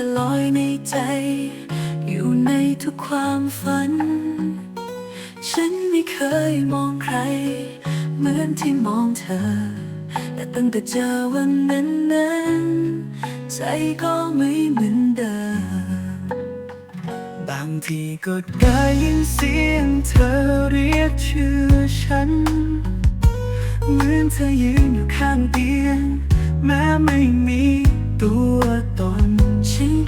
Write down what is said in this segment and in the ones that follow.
ธอลอยในใจ อยู่ในทุกความฝัน ฉันไม่เคยมองใคร เหมือนที่มองเธอ แต่ตั้งแต่เจอวันนั้นนั้นใจก็ไม่เหมือนเดิม บางทีก็ได้ยินเสียงเธอเรียกชื่อฉัน เหมือนเธอยืนอยู่ข้างเตียง แม้ไม่มีตัว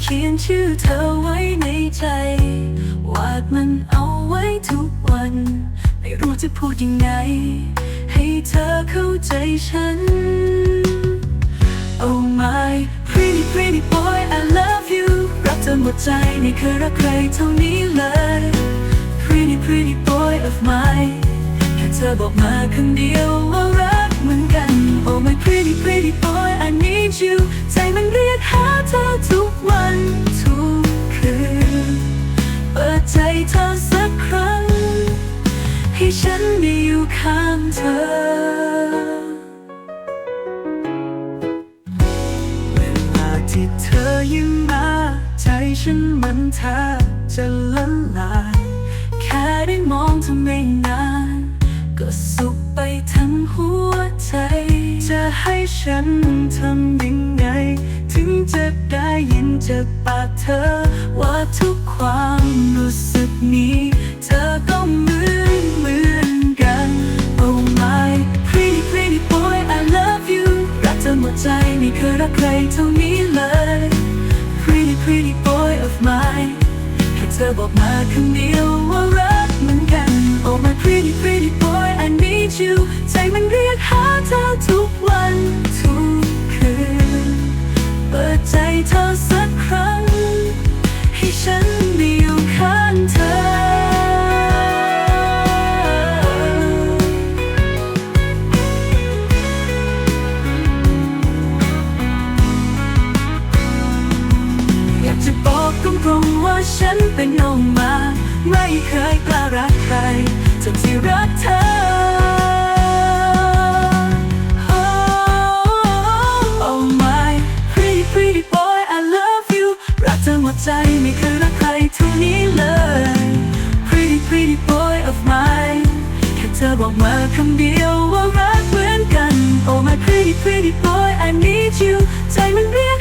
เขียนชื่อเธอไว้ในใจ วาดมันเอาไว้ทุกวัน ไม่รู้จะพูดยังไง ให้เธอเข้าใจฉัน Oh my pretty pretty boy I love you รักเธอหมดใจไม่เคยรักใครเท่านี้เลย Pretty pretty boy of mine แค่เธอบอกมาคำเดียวว่ารักเหมือนกัน Oh my pretty pretty boy I need you ใจมันเรียกหาเธอ ให้ฉันได้อยู่ข้างเธอ เวลาที่เธอยิ้มมา ใจฉันมันแทบจะละลาย แค่ได้มองเธอไม่นาน ก็สุขไปทั้งหัวใจ จะให้ฉันทำยังไง ถึงจะได้ยินจากปากเธอว่าทุกความ เคยรักใครเท่านี้เลย Pretty pretty boy of mine แค่เธอบอกมาคำเดียวว่า ฉันเป็นน้องมา ไม่เคยกล้ารักใครจนที่รักเธอ Oh, oh my pretty pretty boy I love you รักเธอหมดใจไม่เคยรักใครเท่านี้เลย Pretty pretty boy of mine แค่เธอบอกมาคำเดียวว่ารักเหมือนกัน Oh my pretty pretty boy I need you ใจมันเรียก